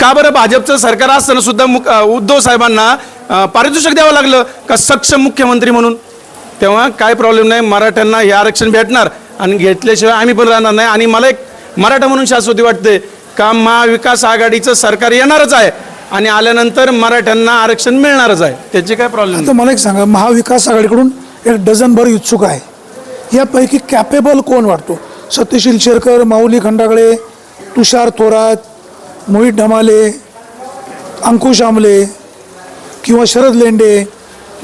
का बरं भाजपचं सरकार असताना सुद्धा उद्धव साहेबांना पारितोषिक द्यावं लागलं? का सक्षम मुख्यमंत्री म्हणून? तेव्हा काय प्रॉब्लेम नाही मराठ्यांना हे आरक्षण भेटणार आणि घेतल्याशिवाय आम्ही पण राहणार नाही. आणि मला एक मराठा म्हणून शाश्वती वाटते का महाविकास आघाडीचं सरकार येणारच आहे आणि आल्यानंतर मराठ्यांना आरक्षण मिळणारच आहे. त्याची काय प्रॉब्लेम मला एक सांगा महाविकास आघाडीकडून एक डझनभर इच्छुक आहे. यापैकी कॅपेबल कोण वाटतो? सत्यशील शेरकर माऊली खंडागळे तुषार थोरात मोहित ढमाले अंकुश आमले किंवा शरद लेंडे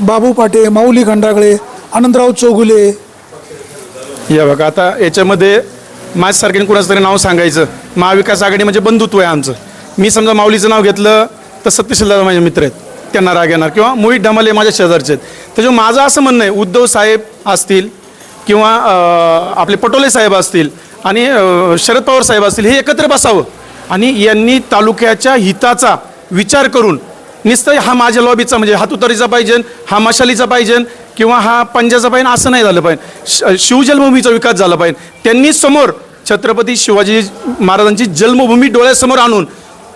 बाबू पाटे माऊली खंडागळे आनंदराव चौगुले. या बघा आता याच्यामध्ये माझ्यासारख्याने कुणाचं तरी नाव सांगायचं. महाविकास आघाडी म्हणजे बंधुत्व आहे आमचं. मी समजा माऊलीचं नाव घेतलं तर सत्यशील दादा माझे मित्र आहेत. त्यांना राग येणार. किंवा मोहित ढमाले माझ्या शेजारचे आहेत. त्याच्यामुळे माझं असं म्हणणं आहे उद्धव साहेब असतील किंवा आपले पटोले साहेब असतील आणि शरद पवार साहेब असतील हे एकत्र बसावं. आणि यांनी तालुक्याच्या हिताचा विचार करून नुसतं हा माझ्या लॉबीचा म्हणजे हातुतारीचा पाहिजे हा मशालीचा पाहिजे किंवा हा पंजाचा पाहिजे असं नाही झालं पाहिजे. श- शिवजन्मभूमीचा विकास झाला पाहिजे. त्यांनी समोर छत्रपती शिवाजी महाराजांची जन्मभूमी डोळ्यासमोर आणून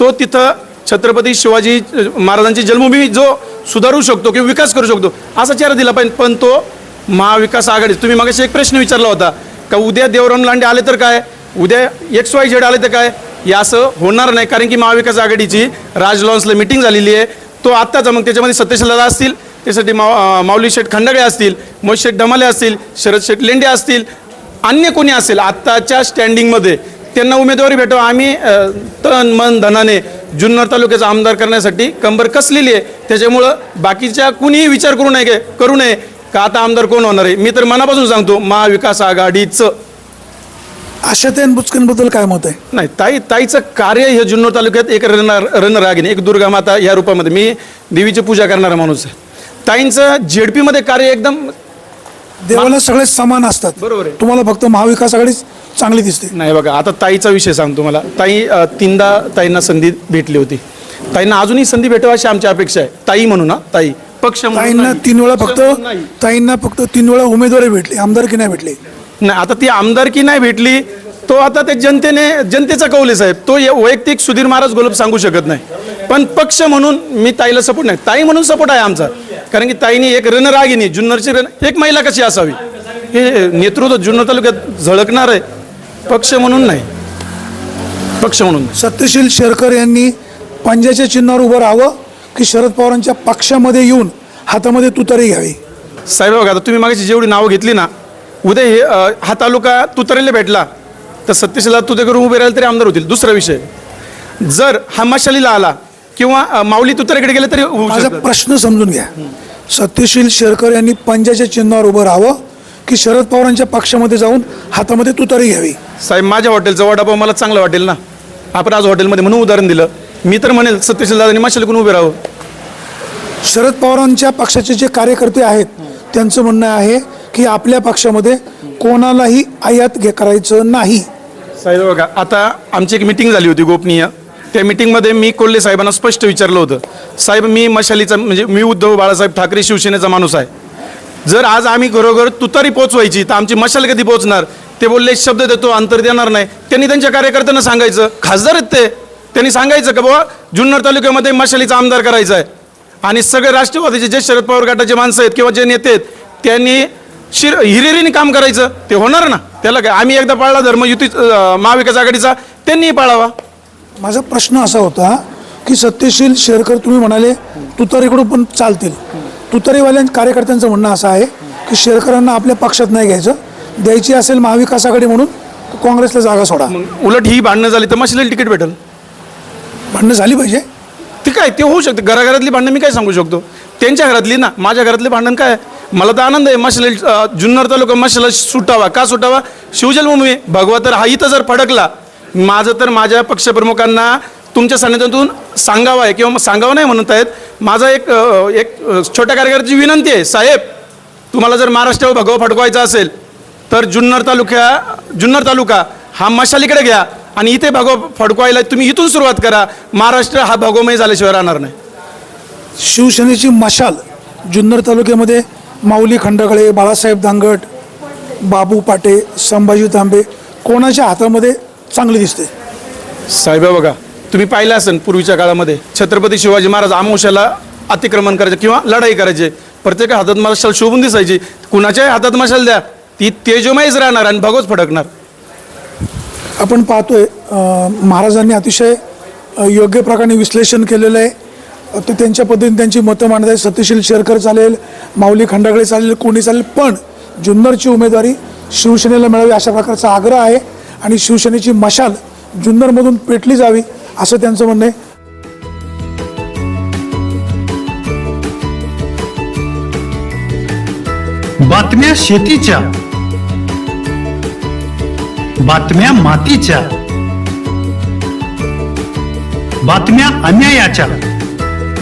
तो तिथं छत्रपती शिवाजी महाराजांची जन्मभूमी जो सुधारू शकतो किंवा विकास करू शकतो असा चेहरा दिला पाहिजे. पण तो महाविकास आघाडी तुम्ही मागाशी एक प्रश्न विचारला होता का उद्या देवराम लांडे आले तर काय? उद्या एक्स वाय झेड आले तर काय? हे असं होणार नाही कारण की महाविकास आघाडीची राज लॉन्सला मिटिंग झालेली आहे. तो आत्ताचा मग त्याच्यामध्ये सतीश दादा असतील त्यासाठी माव माऊली शेठ खंडगळे असतील मोहित शेठ डमाले असतील शरद शेठ लेंडे असतील अन्य कोणी असेल आत्ताच्या स्टँडिंगमध्ये त्यांना उमेदवारी भेटावं. आम्ही तन मन धनाने जुन्नर तालुक्याचा आमदार करण्यासाठी कंबर कसलेली आहे त्याच्यामुळं बाकीच्या कुणीही विचार करू नये करू नये का आता आमदार कोण होणार आहे? मी तर मनापासून सांगतो महाविकास आघाडीचं. आशाताईन बुचकेंबद्दल काय मत आहे? नाही ताई ताईचं कार्य हे जुन्नर तालुक्यात एक रण रणरागिणी एक दुर्गा माता या रूपामध्ये मी देवीची पूजा करणारा माणूस आहे. ताईंचं झेडपीमध्ये कार्य एकदम देवाला सगळे समान असतात. बरोबर आहे. तुम्हाला फक्त महाविकास आघाडी चांगली दिसते. नाही बघा आता ताईचा विषय सांगतो मला ताई अ, तीनदा ताईंना संधी भेटली होती. ताईंना अजूनही संधी भेटावी अशी आमची अपेक्षा आहे. ताई म्हणून ना ताई. पक्ष म्हणून ताईंना नाही. तीन वेळा पक्ष फक्त म्हणून नाही. ताईंना फक्त तीन वेळा उमेदवारी भेटली आमदारकी नाही भेटली. नाही आता ती आमदारकी नाही भेटली तो आता ते जनतेने जनतेचा कौल साहेब. तो या- वैयक्तिक सुधीर महाराज गोलब सांगू शकत नाही. पण पक्ष म्हणून मी ताईला सपोर्ट नाही. ताई म्हणून सपोर्ट आहे आमचा. कारण की ताईने एक रणरागिनी जुन्नरची रण एक महिला कशी असावी? हे नेतृत्व जुन्नर तालुक्यात झळकणार आहे. पक्ष म्हणून नाही. पक्ष म्हणून. सत्यशील शेरकर यांनी पंजाच्या चिन्हावर उभं राहावं की शरद पवारांच्या पक्षामध्ये येऊन हातामध्ये तुतारी घ्यावी? साहेब बघा आता तुम्ही मागाची जेवढी नावं घेतली ना उद्या हे हा तालुका तुतरेला भेटला. तर सत्यशीला तुते करून उभे राहिले तरी आमदार होतील. दुसरा विषय. जर हा मशालीला आला किंवा माऊली तुतरेकडे गेले तरी माझा. प्रश्न समजून घ्या. सत्यशील शेरकर यांनी पंजाच्या चिन्हावर उभं राहावं की शरद पवारांच्या पक्षामध्ये जाऊन हातामध्ये तुतारी घ्यावी? साहेब माझ्या हॉटेलचा वडापाव मला चांगला वाटेल ना? आपण आज हॉटेलमध्ये म्हणून उदाहरण दिलं. मी तर म्हणेल सत्यशील दादांनी मशाली कोण उभे राहावं. शरद पवारांच्या पक्षाचे जे कार्यकर्ते आहेत त्यांचं म्हणणं आहे की आपल्या पक्षामध्ये कोणालाही आयात घे करायचं नाही. साहेब बघा आता आमची एक मिटिंग झाली होती गोपनीय. त्या मिटिंगमध्ये मी कोल्हे साहेबांना स्पष्ट विचारलं होतं. साहेब मी मशालीचा म्हणजे मी उद्धव बाळासाहेब ठाकरे शिवसेनेचा माणूस आहे. जर आज आम्ही घरोघर तुतारी पोचवायची तर आमची मशाल कधी पोचणार? ते बोलले शब्द देतो अंतर देणार नाही. त्यांनी त्यांच्या कार्यकर्त्यांना सांगायचं. खासदार आहेत ते. त्यांनी सांगायचं का बाबा जुन्नर तालुक्यामध्ये मशालीचा आमदार करायचा आहे. आणि सगळे राष्ट्रवादीचे जे शरद पवार गटाचे माणसं आहेत किंवा जे नेते आहेत त्यांनी शिर हिरिरीने काम करायचं ते होणार ना? त्याला काय आम्ही एकदा पाळला धर्म युती अं, महाविकास आघाडीचा त्यांनीही पाळावा. माझा प्रश्न असा होता की सत्यशील शेरकर तुम्ही म्हणाले तुतारीकडून पण चालतील. तुतारीवाल्या कार्यकर्त्यांचं म्हणणं असं आहे की शेरकरांना आपल्या पक्षात नाही घ्यायचं. द्यायची असेल महाविकास आघाडी म्हणून काँग्रेसला जागा सोडा. उलट ही भांडणं झाली तर मशालीला तिकीट भेटेल. भांडणं झाली पाहिजे. ते काय ते होऊ शकते. घराघरातली भांडणं मी काय सांगू शकतो? त्यांच्या घरातली ना माझ्या घरातले भांडण काय? मला तर आनंद आहे मशाल जुन्नर तालुका मशाला सुटावा. का सुटावा? शिवजन्मभूमी. भगवा तर हा इथं जर फडकला माझं तर माझ्या पक्षप्रमुखांना तुमच्या सान्निध्यातून सांगावं आहे किंवा मग सांगावं नाही म्हणत आहेत. माझा एक एक छोट्या कार्यकर्त्याची विनंती आहे साहेब तुम्हाला जर महाराष्ट्रावर भगवा फडकवायचा असेल तर जुन्नर तालुक्या जुन्नर तालुका हा मशालीकडे घ्या आणि इथे भगवा फडकवायला तुम्ही इथून सुरुवात करा. महाराष्ट्र हा भगवमय झाल्याशिवाय राहणार नाही. शिवसेनेची मशाल जुन्नर तालुक्यामध्ये माऊली खंडगळे बाळासाहेब दांगट बाबू पाटे संभाजी तांबे कोणाच्या हातामध्ये चांगली दिसते? साहेब बघा तुम्ही पाहिलं असेल पूर्वीच्या काळामध्ये छत्रपती शिवाजी महाराज आमोशाला अतिक्रमण करायचे किंवा लढाई करायचे. प्रत्येक हातात मशाल शोभून दिसायची. कुणाच्याही हातात मशाल द्या ती तेजोमयच राहणार आणि भगवच फडकणार. आपण पाहतोय महाराजांनी अतिशय योग्य प्रकारे विश्लेषण केलेलं आहे. ते त्यांच्या पद्धतीने त्यांची मतं मांडत आहेत. सत्यशील शेरकर चालेल माऊली खंडागळे चालेल कोणी चालेल पण जुन्नरची उमेदवारी शिवसेनेला मिळावी अशा प्रकारचा आग्रह आहे आणि शिवसेनेची मशाल जुन्नरमधून पेटली जावी असं त्यांचं म्हणणं आहे. बातम्या शेतीच्या बातम्या मातीच्या बातम्या अन्यायाच्या.